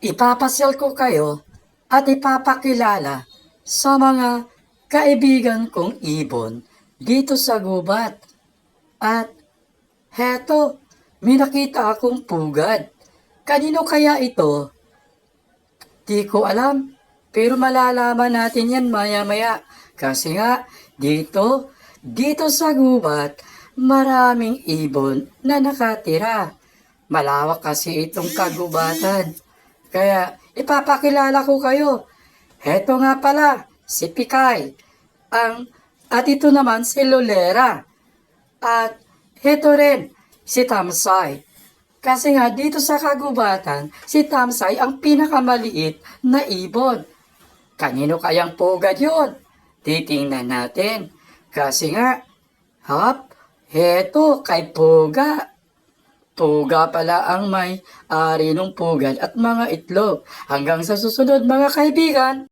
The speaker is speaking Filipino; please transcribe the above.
ipapasyal ko kayo at ipapakilala sa mga kaibigan kong ibon dito sa gubat. At heto, may nakita akong pugad. Kanino kaya ito? Di ko alam, pero malalaman natin yan maya-maya. Kasi nga, dito, dito sa gubat, maraming ibon na nakatira. Malawak kasi itong kagubatan. Kaya, ipapakilala ko kayo. Heto nga pala, si Pikay. Ang, at ito naman si Lolera. At heto rin, si Tamsay. Kasi nga dito sa kagubatan, si Tamsay ang pinakamaliit na ibon. Kanino kayang pugad yun? Titingnan natin. Kasi nga, hap, heto kay Puga. Puga pala ang may ari ng pugad at mga itlog. Hanggang sa susunod mga kaibigan.